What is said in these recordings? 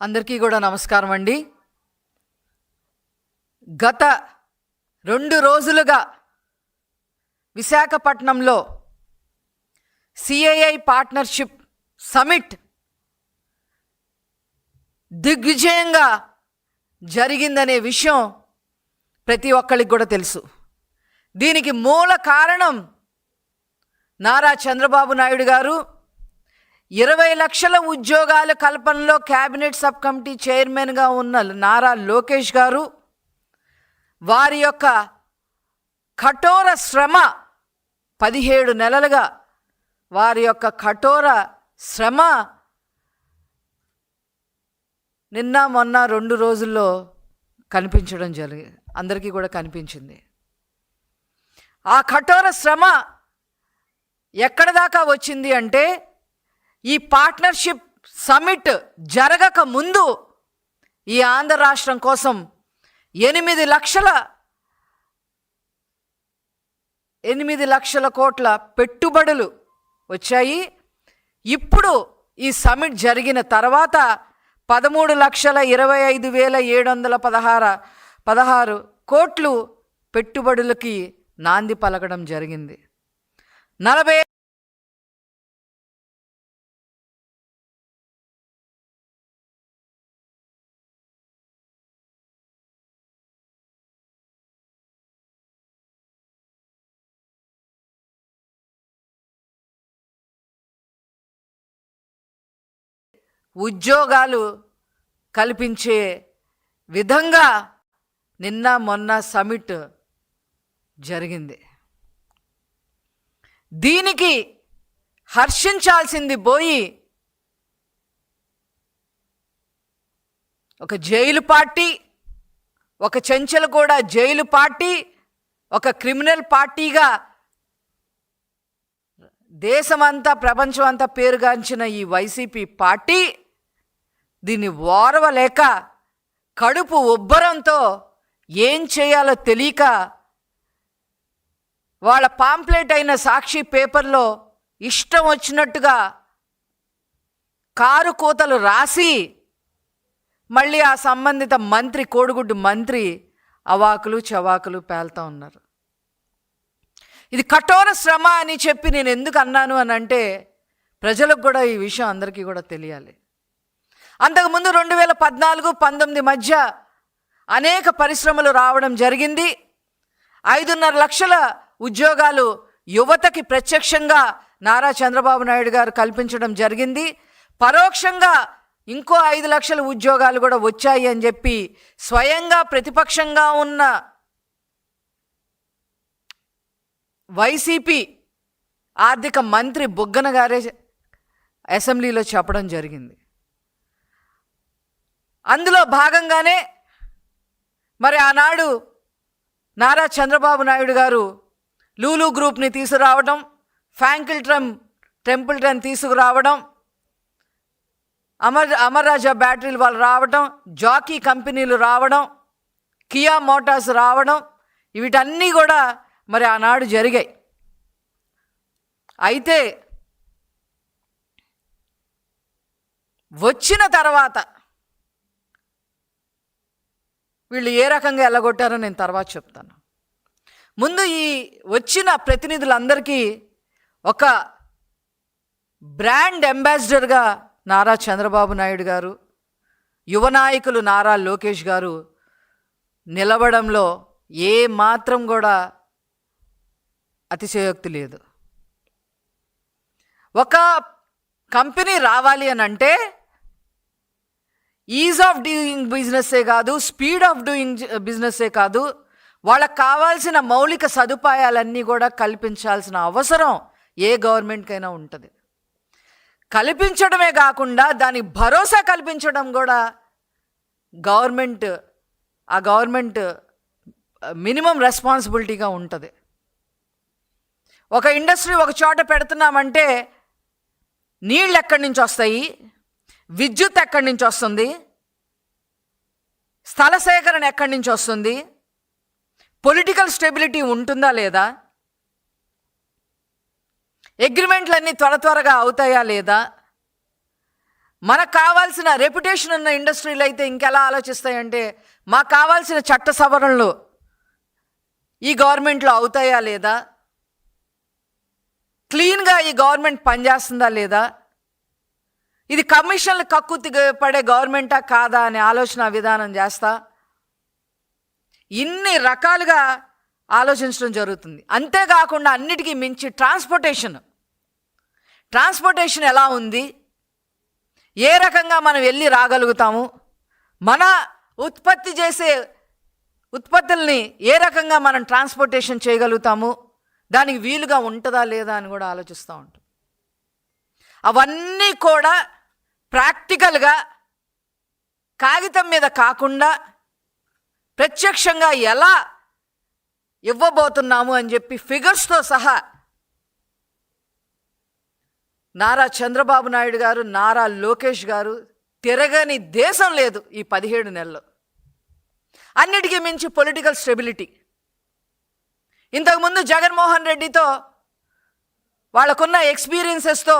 అందరికీ కూడా నమస్కారం అండి. గత రెండు రోజులుగా విశాఖపట్నంలో సిఐఐ పార్ట్నర్షిప్ సమిట్ దిగ్విజయంగా జరిగిందనే విషయం ప్రతి ఒక్కరికి కూడా తెలుసు. దీనికి మూల కారణం నారా చంద్రబాబు నాయుడు గారు ఇరవై లక్షల ఉద్యోగాల కల్పనలో కేబినెట్ సబ్ కమిటీ చైర్మన్గా ఉన్న నారా లోకేష్ గారు వారి యొక్క కఠోర శ్రమ పదిహేడు నెలలుగా వారి యొక్క కఠోర శ్రమ నిన్న మొన్న రెండు రోజుల్లో కనిపించడం జరిగి అందరికీ కూడా కనిపించింది. ఆ కఠోర శ్రమ ఎక్కడ దాకా వచ్చింది అంటే ఈ పార్ట్నర్షిప్ సమిట్ జరగక ముందు ఈ ఆంధ్ర రాష్ట్రం కోసం ఎనిమిది లక్షల ఎనిమిది లక్షల కోట్ల పెట్టుబడులు వచ్చాయి. ఇప్పుడు ఈ సమిట్ జరిగిన తర్వాత పదమూడు లక్షల ఇరవై ఐదు వేల ఏడు వందల పదహార పదహారు కోట్లు పెట్టుబడులకి నాంది పలకడం జరిగింది. నలభై ఉద్యోగాలు కల్పించే విధంగా నిన్న మొన్న సమిట్ జరిగింది. దీనికి హర్షించాల్సింది పోయి ఒక జైలు పార్టీ ఒక చెంచలు కూడా జైలు పార్టీ ఒక క్రిమినల్ పార్టీగా దేశమంతా ప్రపంచం అంతా పేరుగాంచిన ఈ వైసీపీ పార్టీ దీన్ని ఓర్వలేక కడుపు ఉబ్బరంతో ఏం చేయాలో తెలియక వాళ్ళ పాంప్లెట్ అయిన సాక్షి పేపర్లో ఇష్టం వచ్చినట్టుగా కారు కూతలు రాసి మళ్ళీ ఆ సంబంధిత మంత్రి కోడిగుడ్డు మంత్రి అవాకులు చవాకులు పేల్తా ఉన్నారు. ఇది కఠోర శ్రమ అని చెప్పి నేను ఎందుకు అన్నాను అని అంటే ప్రజలకు కూడా ఈ విషయం అందరికీ కూడా తెలియాలి. అంతకుముందు రెండు వేల పద్నాలుగు పంతొమ్మిది మధ్య అనేక పరిశ్రమలు రావడం జరిగింది. ఐదున్నర లక్షల ఉద్యోగాలు యువతకి ప్రత్యక్షంగా నారా చంద్రబాబు నాయుడు గారు కల్పించడం జరిగింది. పరోక్షంగా ఇంకో ఐదు లక్షల ఉద్యోగాలు కూడా వచ్చాయి అని చెప్పి స్వయంగా ప్రతిపక్షంగా ఉన్న వైసీపీ ఆర్థిక మంత్రి బుగ్గన గారే అసెంబ్లీలో చెప్పడం జరిగింది. అందులో భాగంగానే మరి ఆనాడు నారా చంద్రబాబు నాయుడు గారు లూలు గ్రూప్ని తీసుకురావడం ఫ్యాంకిల్ ట్రమ్ టెంపుల్ టెంపుల్టన్ తీసుకురావడం అమర్ అమర్ రాజా బ్యాటరీలు వాళ్ళు రావడం జాకీ కంపెనీలు రావడం కియా మోటార్స్ రావడం వీటన్నీ కూడా మరి ఆనాడు జరిగాయి. అయితే వచ్చిన తర్వాత వీళ్ళు ఏ రకంగా ఎల్లగొట్టారో నేను తర్వాత చెప్తాను. ముందు ఈ వచ్చిన ప్రతినిధులందరికీ ఒక బ్రాండ్ అంబాసిడర్గా నారా చంద్రబాబు నాయుడు గారు యువ నాయకులు నారా లోకేష్ గారు నిలవడంలో ఏ మాత్రం కూడా అతిశయోక్తి లేదు. ఒక కంపెనీ రావాలి అని అంటే ఈజ్ ఆఫ్ డూయింగ్ బిజినెస్సే కాదు స్పీడ్ ఆఫ్ డూయింగ్ బిజినెస్సే కాదు వాళ్ళకి కావాల్సిన మౌలిక సదుపాయాలన్నీ కూడా కల్పించాల్సిన అవసరం ఏ గవర్నమెంట్కైనా ఉంటుంది. కల్పించడమే కాకుండా దానికి భరోసా కల్పించడం కూడా గవర్నమెంట్ ఆ గవర్నమెంట్ మినిమం రెస్పాన్సిబిలిటీగా ఉంటుంది. ఒక ఇండస్ట్రీ ఒక చోట పెడుతున్నామంటే నీళ్ళు ఎక్కడి నుంచి వస్తాయి? విద్యుత్ ఎక్కడి నుంచి వస్తుంది? స్థల సేకరణ ఎక్కడి నుంచి వస్తుంది? పొలిటికల్ స్టెబిలిటీ ఉంటుందా లేదా? అగ్రిమెంట్లన్నీ త్వర త్వరగా అవుతాయా లేదా? మనకు కావాల్సిన రెప్యుటేషన్ ఉన్న ఇండస్ట్రీలు అయితే ఇంకెలా ఆలోచిస్తాయంటే మాకు కావాల్సిన చట్ట సవరణలు ఈ గవర్నమెంట్లో అవుతాయా లేదా? క్లీన్గా ఈ గవర్నమెంట్ పనిచేస్తుందా లేదా? ఇది కమిషన్లు కక్కుతి పడే గవర్నమెంటా కాదా అనే ఆలోచన విధానం చేస్తా. ఇన్ని రకాలుగా ఆలోచించడం జరుగుతుంది. అంతేకాకుండా అన్నిటికీ మించి ట్రాన్స్పోర్టేషన్. ట్రాన్స్పోర్టేషన్ ఎలా ఉంది? ఏ రకంగా మనం వెళ్ళి రాగలుగుతాము? మన ఉత్పత్తి చేసే ఉత్పత్తుల్ని ఏ రకంగా మనం ట్రాన్స్పోర్టేషన్ చేయగలుగుతాము? దానికి వీలుగా ఉంటుందా లేదా అని కూడా ఆలోచిస్తూ ఉంటాం. అవన్నీ కూడా ప్రాక్టికల్గా కాగితం మీద కాకుండా ప్రత్యక్షంగా ఎలా ఇవ్వబోతున్నాము అని చెప్పి ఫిగర్స్తో సహా నారా చంద్రబాబు నాయుడు గారు నారా లోకేష్ గారు తిరగని దేశం లేదు ఈ పదిహేడు నెలలు అన్నిటికీ మించి పొలిటికల్ స్టెబిలిటీ. ఇంతకుముందు జగన్మోహన్ రెడ్డితో వాళ్ళకున్న ఎక్స్పీరియన్సెస్తో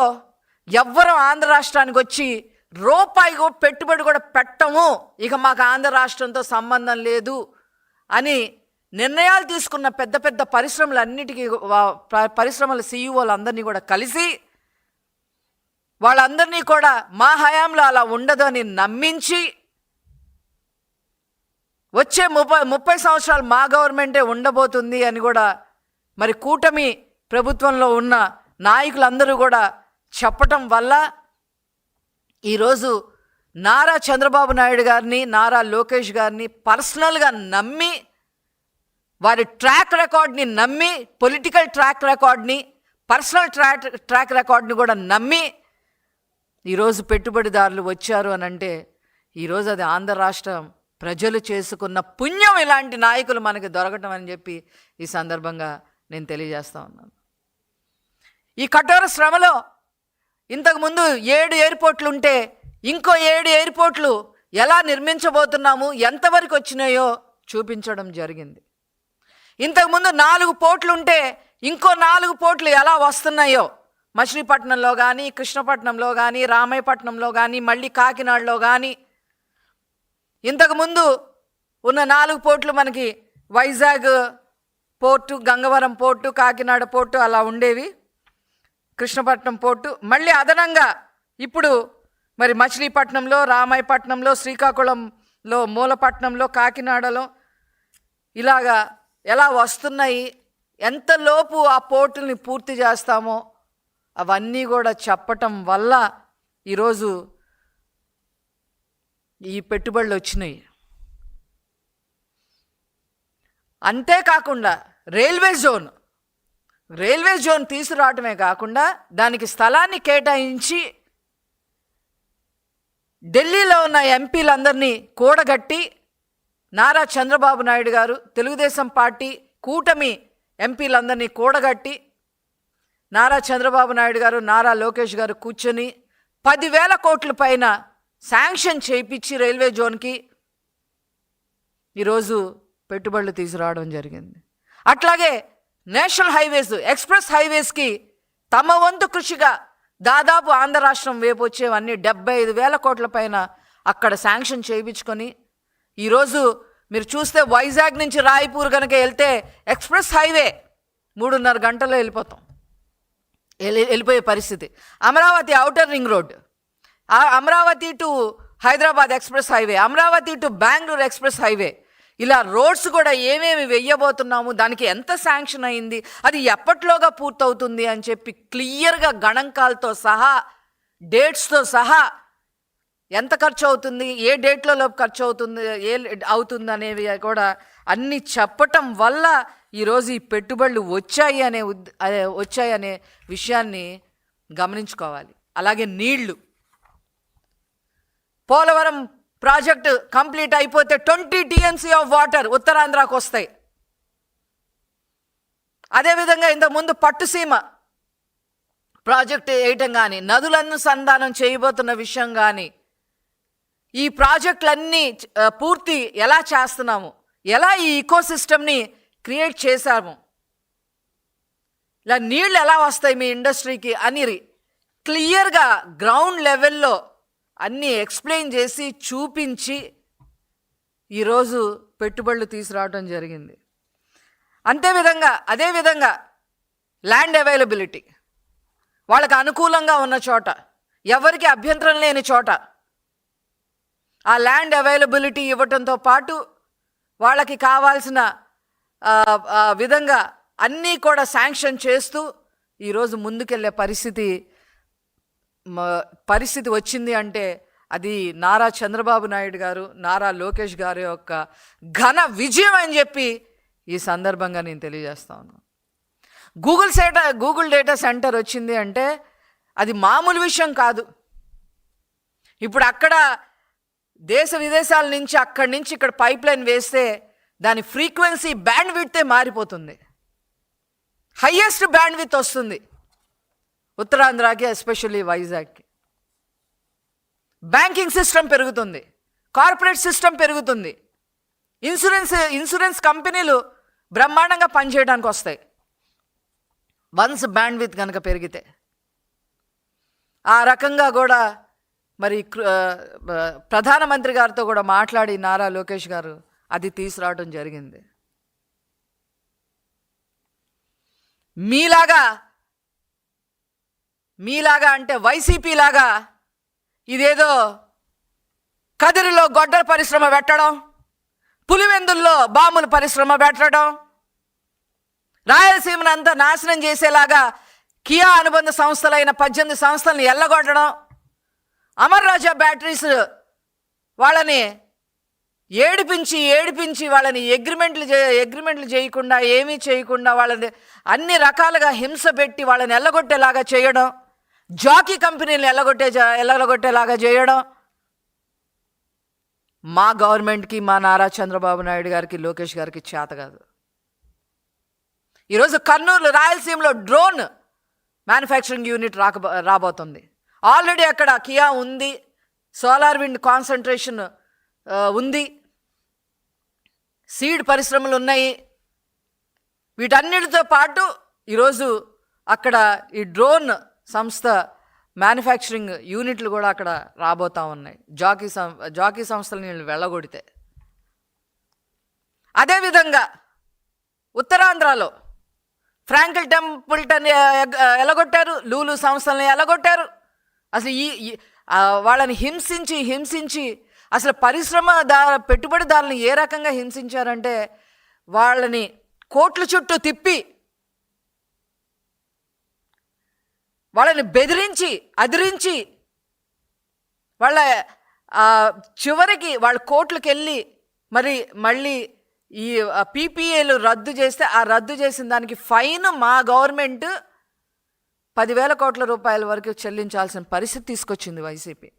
ఎవ్వరం ఆంధ్ర రాష్ట్రానికి వచ్చి రూపాయి పెట్టుబడి కూడా పెట్టము. ఇక మాకు ఆంధ్ర రాష్ట్రంతో సంబంధం లేదు అని నిర్ణయాలు తీసుకున్న పెద్ద పెద్ద పరిశ్రమలన్నిటికీ వా- పరిశ్రమల సీఈఓలు అందరినీ కూడా కలిసి వాళ్ళందరినీ కూడా మా హయాంలో అలా ఉండదు అని నమ్మించి వచ్చే ముప్పై ముప్పై సంవత్సరాలు మా గవర్నమెంటే ఉండబోతుంది అని కూడా మరి కూటమి ప్రభుత్వంలో ఉన్న నాయకులందరూ కూడా చెప్పటం వల్ల ఈరోజు నారా చంద్రబాబు నాయుడు గారిని నారా లోకేష్ గారిని పర్సనల్గా నమ్మి వారి ట్రాక్ రికార్డ్ని నమ్మి పొలిటికల్ ట్రాక్ రికార్డ్ని పర్సనల్ ట్రాక్ ట్రాక్ రికార్డ్ని కూడా నమ్మి ఈరోజు పెట్టుబడిదారులు వచ్చారు అని అంటే ఈరోజు అది ఆంధ్ర రాష్ట్రం ప్రజలు చేసుకున్న పుణ్యం ఇలాంటి నాయకులు మనకి దొరకటం అని చెప్పి ఈ సందర్భంగా నేను తెలియజేస్తా ఉన్నాను. ఈ కఠోర శ్రమలో ఇంతకుముందు ఏడు ఎయిర్పోర్ట్లు ఉంటే ఇంకో ఏడు ఎయిర్పోర్ట్లు ఎలా నిర్మించబోతున్నాము ఎంతవరకు వచ్చినాయో చూపించడం జరిగింది. ఇంతకుముందు నాలుగు పోర్ట్లు ఉంటే ఇంకో నాలుగు పోర్ట్లు ఎలా వస్తున్నాయో మచిలీపట్నంలో కానీ కృష్ణపట్నంలో కానీ రామాయపట్నంలో కానీ మళ్ళీ కాకినాడలో కానీ ఇంతకుముందు ఉన్న నాలుగు పోర్ట్లు మనకి Vizag port Gangavaram port Kakinada port అలా ఉండేవి. కృష్ణపట్నం పోర్టు మళ్ళీ అదనంగా ఇప్పుడు మరి మచిలీపట్నంలో రామాయపట్నంలో శ్రీకాకుళంలో మూలపట్నంలో కాకినాడలో ఇలాగా ఎలా వస్తున్నాయి ఎంతలోపు ఆ పోర్టుల్ని పూర్తి చేస్తామో అవన్నీ కూడా చెప్పటం వల్ల ఈరోజు ఈ పెట్టుబడులు వచ్చినాయి. అంతేకాకుండా రైల్వే జోన్ రైల్వే జోన్ తీసుకురావటమే కాకుండా దానికి స్థలాన్ని కేటాయించి ఢిల్లీలో ఉన్న ఎంపీలందరినీ కూడగట్టి నారా చంద్రబాబు నాయుడు గారు తెలుగుదేశం పార్టీ కూటమి ఎంపీలందరినీ కూడగట్టి నారా చంద్రబాబు నాయుడు గారు నారా లోకేష్ గారు కూర్చొని పదివేల కోట్ల పైన శాంక్షన్ చేయించి రైల్వే జోన్కి ఈరోజు పెట్టుబడులు తీసుకురావడం జరిగింది. అట్లాగే నేషనల్ హైవేస్ ఎక్స్ప్రెస్ హైవేస్కి తమ వంతు కృషిగా దాదాపు ఆంధ్ర రాష్ట్రం వైపు వచ్చేవన్నీ డెబ్బై ఐదు వేల కోట్ల పైన అక్కడ శాంక్షన్ చేయించుకొని ఈరోజు మీరు చూస్తే వైజాగ్ నుంచి రాయపూర్ కనుక వెళ్తే ఎక్స్ప్రెస్ హైవే మూడున్నర గంటల్లో వెళ్ళిపోతాం. వెళ్ళి వెళ్ళిపోయే పరిస్థితి. Amaravati outer ring road Amaravati to Hyderabad expressway highway Amaravati to Bengaluru expressway highway ఇలా రోడ్స్ కూడా ఏమేమి వెయ్యబోతున్నాము దానికి ఎంత శాంక్షన్ అయింది అది ఎప్పట్లోగా పూర్తవుతుంది అని చెప్పి క్లియర్గా గణాంకాలతో సహా డేట్స్తో సహా ఎంత ఖర్చు అవుతుంది ఏ డేట్లలో ఖర్చు అవుతుంది ఏ అవుతుంది అనేవి కూడా అన్ని చెప్పటం వల్ల ఈరోజు ఈ పెట్టుబడులు వచ్చాయి అనే ఉద్ వచ్చాయి అనే విషయాన్ని గమనించుకోవాలి. అలాగే నీళ్ళు. పోలవరం ప్రాజెక్టు కంప్లీట్ అయిపోతే ట్వంటీ టీఎంసీ ఆఫ్ వాటర్ ఉత్తరాంధ్రకు వస్తాయి. అదేవిధంగా ఇంతకుముందు పట్టుసీమ ప్రాజెక్టు వేయటం కానీ నదులను సంధానం చేయబోతున్న విషయం కానీ ఈ ప్రాజెక్టులన్నీ పూర్తి ఎలా చేస్తున్నాము? ఎలా ఈ ఇకోసిస్టమ్ని క్రియేట్ చేశాము? ఇలా నీళ్ళు ఎలా వస్తాయి మీ ఇండస్ట్రీకి అని క్లియర్గా గ్రౌండ్ లెవెల్లో అన్నీ ఎక్స్ప్లెయిన్ చేసి చూపించి ఈరోజు పెట్టుబడులు తీసుకురావడం జరిగింది. అంతేవిధంగా అదేవిధంగా ల్యాండ్ అవైలబిలిటీ వాళ్ళకి అనుకూలంగా ఉన్న చోట ఎవరికి అభ్యంతరం లేని చోట ఆ ల్యాండ్ అవైలబిలిటీ ఇవ్వటంతో పాటు వాళ్ళకి కావాల్సిన విధంగా అన్నీ కూడా శాంక్షన్ చేస్తూ ఈరోజు ముందుకెళ్ళే పరిస్థితి పరిస్థితి వచ్చింది అంటే అది నారా చంద్రబాబు నాయుడు గారు నారా లోకేష్ గారి యొక్క ఘన విజయం అని చెప్పి ఈ సందర్భంగా నేను తెలియజేస్తా ఉన్నాను గూగుల్ సేటా గూగుల్ డేటా సెంటర్ వచ్చింది అంటే అది మామూలు విషయం కాదు. ఇప్పుడు అక్కడ దేశ విదేశాల నుంచి అక్కడి నుంచి ఇక్కడ పైప్ లైన్ వేస్తే దాని ఫ్రీక్వెన్సీ బ్యాండ్ విడ్తే మారిపోతుంది. హయ్యెస్ట్ బ్యాండ్ విత్ వస్తుంది. ఉత్తరాంధ్రకి ఎస్పెషల్లీ వైజాగ్కి. బ్యాంకింగ్ సిస్టమ్ పెరుగుతుంది. కార్పొరేట్ సిస్టమ్ పెరుగుతుంది. ఇన్సూరెన్స్ ఇన్సూరెన్స్ కంపెనీలు బ్రహ్మాండంగా పనిచేయడానికి వస్తాయి. వన్స్ బ్యాండ్ విత్ కనుక పెరిగితే. ఆ రకంగా కూడా మరి కృ- ప్రధానమంత్రి గారితో కూడా మాట్లాడి నారా లోకేష్ గారు అది తీసుకురావడం జరిగింది. మీలాగా మీలాగా అంటే వైసీపీ లాగా ఇదేదో కదిరిలో గొడ్డల పరిశ్రమ పెట్టడం పులివెందుల్లో బాంబుల పరిశ్రమ పెట్టడం రాయలసీమను అంతా నాశనం చేసేలాగా కియా అనుబంధ సంస్థలైన పద్దెనిమిది సంస్థలను ఎల్లగొట్టడం అమర్ రాజా బ్యాటరీస్ వాళ్ళని ఏడిపించి ఏడిపించి వాళ్ళని అగ్రిమెంట్లు చే అగ్రిమెంట్లు చేయకుండా ఏమీ చేయకుండా వాళ్ళని అన్ని రకాలుగా హింస పెట్టి వాళ్ళని ఎల్లగొట్టేలాగా చేయడం జాకీ కంపెనీలు ఎల్లగొట్టే జా- ఎల్లగొట్టేలాగా చేయడం? మా గవర్నమెంట్కి మా నారా చంద్రబాబు నాయుడు గారికి లోకేష్ గారికి చేత కాదు. ఈరోజు కర్నూలు రాయలసీమలో డ్రోన్ మ్యానుఫ్యాక్చరింగ్ యూనిట్ రాక రాబోతుంది. ఆల్రెడీ అక్కడ కియా ఉంది సోలార్ విండ్ కాన్సన్ట్రేషన్ ఉంది. సీడ్ పరిశ్రమలు ఉన్నాయి. వీటన్నిటితో పాటు ఈరోజు అక్కడ ఈ డ్రోన్ సంస్థ మ్యానుఫ్యాక్చరింగ్ యూనిట్లు కూడా అక్కడ రాబోతా ఉన్నాయి. జాకీ సం జాకీ సంస్థలు వీళ్ళు వెళ్ళగొడితే. అదేవిధంగా ఉత్తరాంధ్రలో ఫ్రాంకిల్ టెంపుల్టన్ ఎలగొట్టారు లూలు సంస్థలను ఎలగొట్టారు. అసలు ఈ వాళ్ళని హింసించి హింసించి అసలు పరిశ్రమ దా పెట్టుబడిదారులను ఏ రకంగా హింసించారంటే వాళ్ళని కోట్ల చుట్టూ తిప్పి వాళ్ళని బెదిరించి అదిరించి వాళ్ళ చివరికి వాళ్ళ కోర్టులకు వెళ్ళి మరి మళ్ళీ ఈ పీపీఏలు రద్దు చేస్తే ఆ రద్దు చేసిన దానికి ఫైన్ మా గవర్నమెంట్ పదివేల కోట్ల రూపాయల వరకు చెల్లించాల్సిన పరిస్థితి తీసుకొచ్చింది వైసీపీ.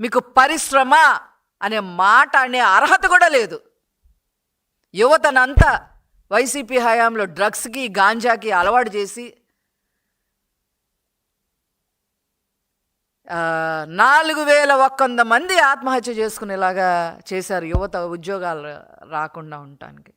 మీకు పరిశ్రమ అనే మాట అనే అర్హత కూడా లేదు. యువతనంతా వైసీపీ హయాంలో డ్రగ్స్కి గాంజాకి అలవాటు చేసి నాలుగు వేల వంద మంది ఆత్మహత్య చేసుకునేలాగా చేశారు యువత ఉద్యోగాలు రాకుండా ఉండటానికి.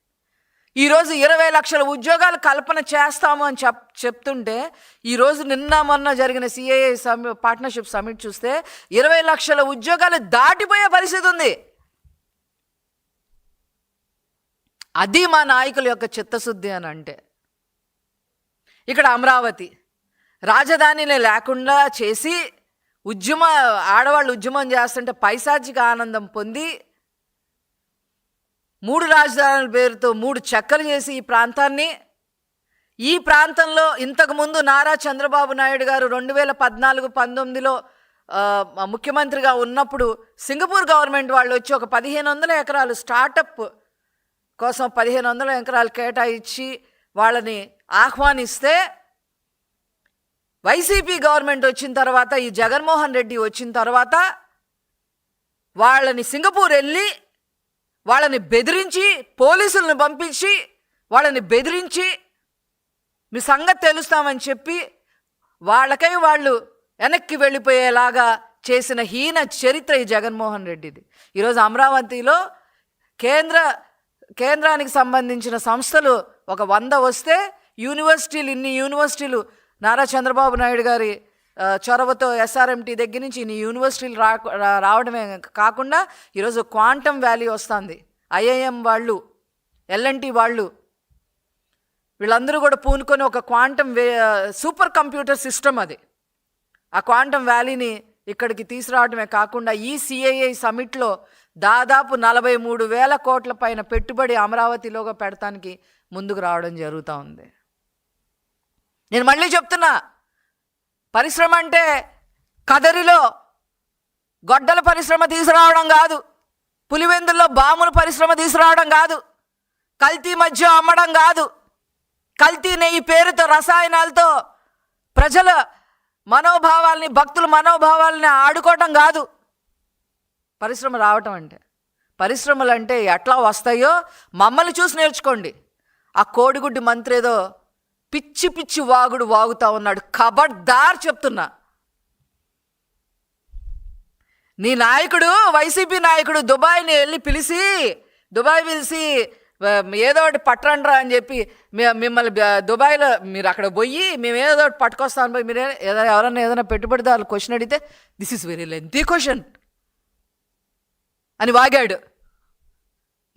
ఈరోజు ఇరవై లక్షల ఉద్యోగాలు కల్పన చేస్తాము అని చెప్ చెప్తుంటే ఈరోజు నిన్న మొన్న జరిగిన సిఏఏ సమి పార్ట్నర్షిప్ సమిట్ చూస్తే ఇరవై లక్షల ఉద్యోగాలు దాటిపోయే పరిస్థితి ఉంది. అది మా నాయకుల యొక్క చిత్తశుద్ధి అని అంటే. ఇక్కడ అమరావతి రాజధానిని లేకుండా చేసి ఉద్యమ ఆడవాళ్ళు ఉద్యమం చేస్తుంటే పైశాచిక ఆనందం పొంది మూడు రాజధానుల పేరుతో మూడు చెక్కలు చేసి ఈ ప్రాంతాన్ని. ఈ ప్రాంతంలో ఇంతకుముందు నారా చంద్రబాబు నాయుడు గారు రెండు వేల పద్నాలుగు పంతొమ్మిదిలో ముఖ్యమంత్రిగా ఉన్నప్పుడు సింగపూర్ గవర్నమెంట్ వాళ్ళు వచ్చి ఒక పదిహేను వందల ఎకరాలు స్టార్టప్ కోసం పదిహేను వందల ఎకరాలు కేటాయించి వాళ్ళని ఆహ్వానిస్తే వైసీపీ గవర్నమెంట్ వచ్చిన తర్వాత ఈ జగన్మోహన్ రెడ్డి వచ్చిన తర్వాత వాళ్ళని సింగపూర్ వెళ్ళి వాళ్ళని బెదిరించి పోలీసులను పంపించి వాళ్ళని బెదిరించి మీ సంగతి తెలుస్తామని చెప్పి వాళ్ళకై వాళ్ళు వెనక్కి వెళ్ళిపోయేలాగా చేసిన హీన చరిత్ర ఈ జగన్మోహన్ రెడ్డిది. ఈరోజు అమరావతిలో కేంద్ర కేంద్రానికి సంబంధించిన సంస్థలు ఒక వంద వస్తే యూనివర్సిటీలు ఇన్ని యూనివర్సిటీలు నారా చంద్రబాబు నాయుడు గారి చొరవతో ఎస్ఆర్ఎంటీ దగ్గర నుంచి నీ యూనివర్సిటీలు రా రా- రావడమే కాకుండా ఈరోజు క్వాంటమ్ వ్యాలీ వస్తుంది. ఐఐఎం వాళ్ళు ఎల్ఎన్టీ వాళ్ళు వీళ్ళందరూ కూడా పూనుకొని ఒక quantum way super computer system అది. ఆ క్వాంటమ్ వ్యాలీని ఇక్కడికి తీసుకురావడమే కాకుండా ఈ సిఐఐ సమిట్లో దాదాపు నలభై మూడు వేల కోట్ల పైన పెట్టుబడి అమరావతిలోగా పెడతానికి ముందుకు రావడం జరుగుతూ ఉంది. నేను మళ్ళీ చెప్తున్నా. పరిశ్రమ అంటే కదరిలో గొడ్డల పరిశ్రమ తీసుకురావడం కాదు. పులివెందుల్లో బాముల పరిశ్రమ తీసుకురావడం కాదు. కల్తీ మధ్య అమ్మడం కాదు. కల్తీ నెయ్యి పేరుతో రసాయనాలతో ప్రజల మనోభావాల్ని భక్తుల మనోభావాల్ని ఆడుకోవటం కాదు. పరిశ్రమ రావటం అంటే. పరిశ్రమలు అంటే ఎట్లా వస్తాయో మమ్మల్ని చూసి నేర్చుకోండి. ఆ కోడిగుడ్డి మంత్రి ఏదో పిచ్చి పిచ్చి వాగుడు వాగుతా ఉన్నాడు. కబడ్దార్ చెప్తున్నా. నీ నాయకుడు వైసీపీ నాయకుడు దుబాయ్ని వెళ్ళి పిలిచి దుబాయ్ పిలిచి ఏదో ఒకటి పట్టండ్రా అని చెప్పి మిమ్మల్ని దుబాయ్లో మీరు అక్కడ పోయి మేము ఏదో ఒకటి పట్టుకొస్తాను పోయి మీరు ఏదైనా ఎవరైనా ఏదైనా పెట్టుబడిదారులు క్వశ్చన్ అడిగితే this is very lengthy question అని వాగాడు.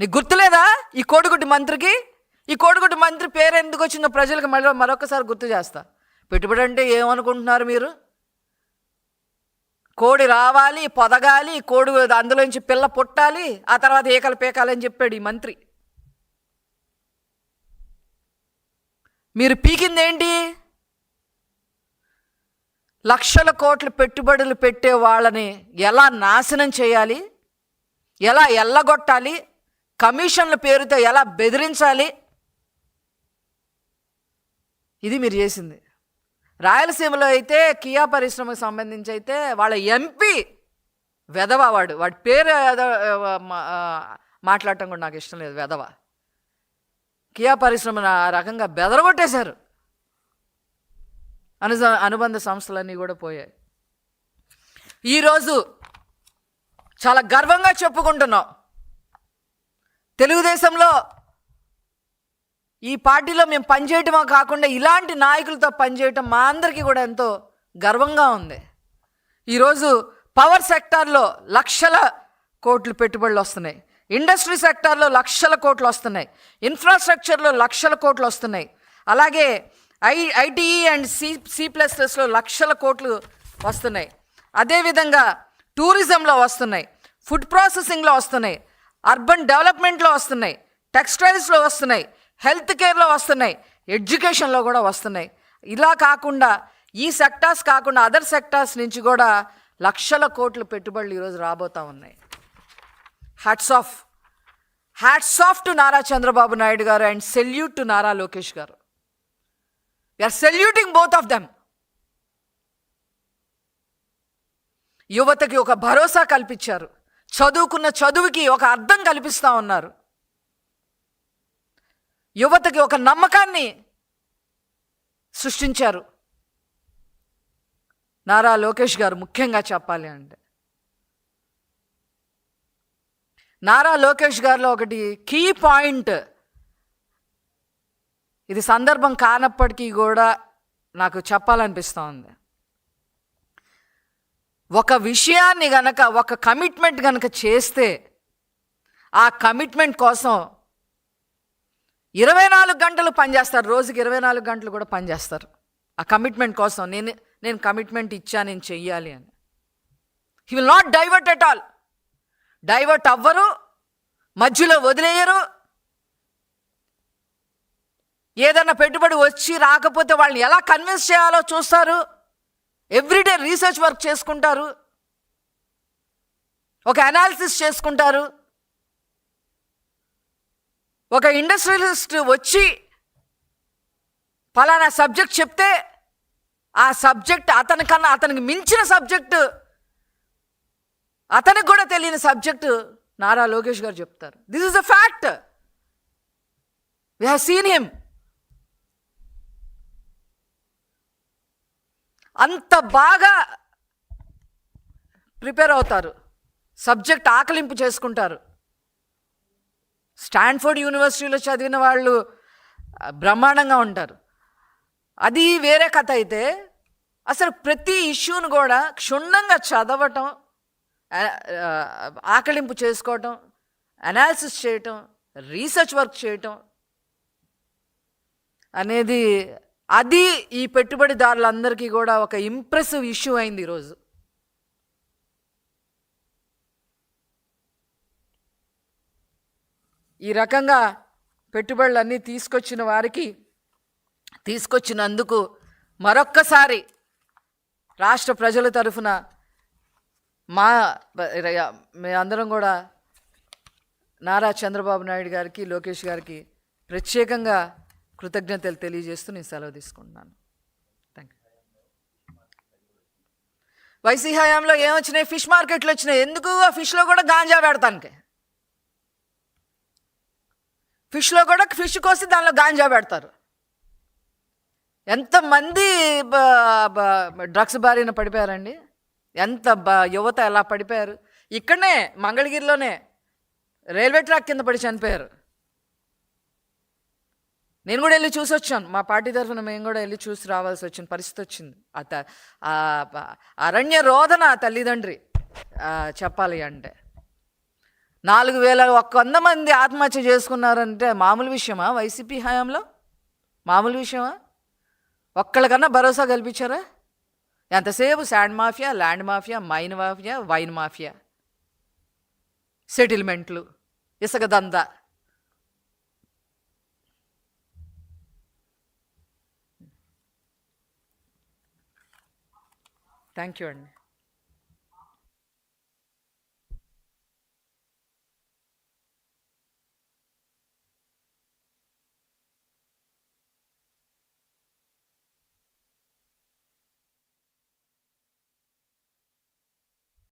నీకు గుర్తులేదా ఈ కోడిగుడ్డి మంత్రికి? ఈ కోడిగుడ్డి మంత్రి పేరు ఎందుకు వచ్చిందో ప్రజలకు మళ్ళీ మరొకసారి గుర్తు చేస్తా. పెట్టుబడి అంటే ఏమనుకుంటున్నారు మీరు? కోడి రావాలి పొదగాలి కోడి అందులోంచి పిల్ల పుట్టాలి ఆ తర్వాత ఏకలు పేకాలని చెప్పాడు ఈ మంత్రి. మీరు పీకిందేంటి? లక్షల కోట్లు పెట్టుబడులు పెట్టే వాళ్ళని ఎలా నాశనం చేయాలి? ఎలా ఎల్లగొట్టాలి? కమిషన్ల పేరుతో ఎలా బెదిరించాలి? ఇది మీరు చేసింది. రాయలసీమలో అయితే కియా పరిశ్రమకు సంబంధించి అయితే వాళ్ళ ఎంపీ వెధవ వాడు. వాడి పేరు మా- మాట్లాడటం కూడా నాకు ఇష్టం లేదు వెధవ. కియా పరిశ్రమను ఆ రకంగా బెదరగొట్టేశారు. అను అనుబంధ సంస్థలన్నీ కూడా పోయాయి. ఈరోజు చాలా గర్వంగా చెప్పుకుంటున్నాం. తెలుగుదేశంలో ఈ పార్టీలో మేము పనిచేయటమో కాకుండా ఇలాంటి నాయకులతో పనిచేయటం మా అందరికీ కూడా ఎంతో గర్వంగా ఉంది. ఈరోజు పవర్ సెక్టార్లో లక్షల కోట్లు పెట్టుబడులు వస్తున్నాయి. ఇండస్ట్రీ సెక్టార్లో లక్షల కోట్లు వస్తున్నాయి. ఇన్ఫ్రాస్ట్రక్చర్లో లక్షల కోట్లు వస్తున్నాయి. అలాగే I ITE and C C plus ప్లస్లో లక్షల కోట్లు వస్తున్నాయి. అదేవిధంగా టూరిజంలో వస్తున్నాయి. ఫుడ్ ప్రాసెసింగ్లో వస్తున్నాయి. అర్బన్ డెవలప్మెంట్లో వస్తున్నాయి. టెక్స్టైల్స్లో వస్తున్నాయి. హెల్త్ కేర్లో వస్తున్నాయి ఎడ్యుకేషన్లో కూడా వస్తున్నాయి. ఇలా కాకుండా ఈ సెక్టార్స్ కాకుండా అదర్ సెక్టార్స్ నుంచి కూడా లక్షల కోట్ల పెట్టుబడులు ఈరోజు రాబోతా ఉన్నాయి. Hats off hats off to Nara Chandrababu Naidu గారు and salute to Nara Lokesh గారు. Are saluting both of them యువతకి ఒక భరోసా కల్పించారు. చదువుకున్న చదువుకి ఒక అర్థం కల్పిస్తూ ఉన్నారు. యువతకి ఒక నమ్మకాన్ని సృష్టించారు. నారా లోకేష్ గారు ముఖ్యంగా చెప్పాలి అంటే. నారా లోకేష్ గారిలో ఒకటి కీ పాయింట్. ఇది సందర్భం కానప్పటికీ కూడా నాకు చెప్పాలనిపిస్తోంది. ఒక విషయాన్ని గనక ఒక కమిట్మెంట్ గనక చేస్తే ఆ కమిట్మెంట్ కోసం ఇరవై నాలుగు గంటలు పనిచేస్తారు. రోజుకి ఇరవై నాలుగు గంటలు కూడా పనిచేస్తారు. ఆ కమిట్మెంట్ కోసం నేను నేను కమిట్మెంట్ ఇచ్చా నేను చెయ్యాలి అని. He will not divert at all divert అవ్వరు. మధ్యలో వదిలేయరు. ఏదన్నా పెట్టుబడి వచ్చి రాకపోతే వాళ్ళని ఎలా కన్విన్స్ చేయాలో చూస్తారు. ఎవ్రీడే రీసెర్చ్ వర్క్ చేసుకుంటారు. ఒక అనాలిసిస్ చేసుకుంటారు. ఒక ఇండస్ట్రియలిస్ట్ వచ్చి ఫలానా సబ్జెక్ట్ చెప్తే ఆ సబ్జెక్ట్ అతనికన్నా అతనికి మించిన సబ్జెక్టు అతనికి కూడా తెలియని సబ్జెక్టు నారా లోకేష్ గారు చెప్తారు. This is a fact we have seen him అంత బాగా ప్రిపేర్ అవుతారు. సబ్జెక్ట్ ఆకలింపు చేసుకుంటారు. స్టాన్ఫోర్డ్ యూనివర్సిటీలో చదివిన వాళ్ళు బ్రహ్మాండంగా ఉంటారు. అది వేరే కథ అయితే అసలు ప్రతి ఇష్యూను కూడా క్షుణ్ణంగా చదవటం ఆకలింపు చేసుకోవటం అనాలిసిస్ చేయటం రీసెర్చ్ వర్క్ చేయటం అనేది అది ఈ పెట్టుబడిదారులందరికీ కూడా ఒక ఇంప్రెసివ్ ఇష్యూ అయింది ఈరోజు. ఈ రకంగా పెట్టుబడులన్నీ తీసుకొచ్చిన వారికి తీసుకొచ్చినందుకు మరొక్కసారి రాష్ట్ర ప్రజల తరఫున మా మేమందరం కూడా నారా చంద్రబాబు నాయుడు గారికి లోకేష్ గారికి ప్రత్యేకంగా కృతజ్ఞతలు తెలియజేస్తూ నేను సెలవు తీసుకుంటున్నాను. థ్యాంక్ యూ వైసీ హయాంలో ఏమొచ్చినాయి? ఫిష్ మార్కెట్లు వచ్చినాయి. ఎందుకు ఆ ఫిష్లో కూడా గాంజా పెడతానికి? ఫిష్లో కూడా ఫిష్ కోసి దానిలో గాంజా పెడతారు. ఎంతమంది డ్రగ్స్ బారిన పడిపోయారండి? ఎంత యువత ఎలా పడిపోయారు? ఇక్కడనే మంగళగిరిలోనే రైల్వే ట్రాక్ కింద పడి చనిపోయారు. నేను కూడా వెళ్ళి చూసి వచ్చాను. మా పార్టీ తరఫున మేము కూడా వెళ్ళి చూసి రావాల్సి వచ్చిన పరిస్థితి వచ్చింది. అత అరణ్య రోదన తల్లిదండ్రి చెప్పాలి అంటే. నాలుగు వేల ఒక్క వంద మంది ఆత్మహత్య చేసుకున్నారంటే మామూలు విషయమా వైసీపీ హయాంలో? మామూలు విషయమా? ఒక్కళ్ళకన్నా భరోసా కల్పించారా? ఎంతసేపు sand mafia land mafia mine mafia wine mafia? సెటిల్మెంట్లు ఇసుక దందా. థ్యాంక్ యూ అండి.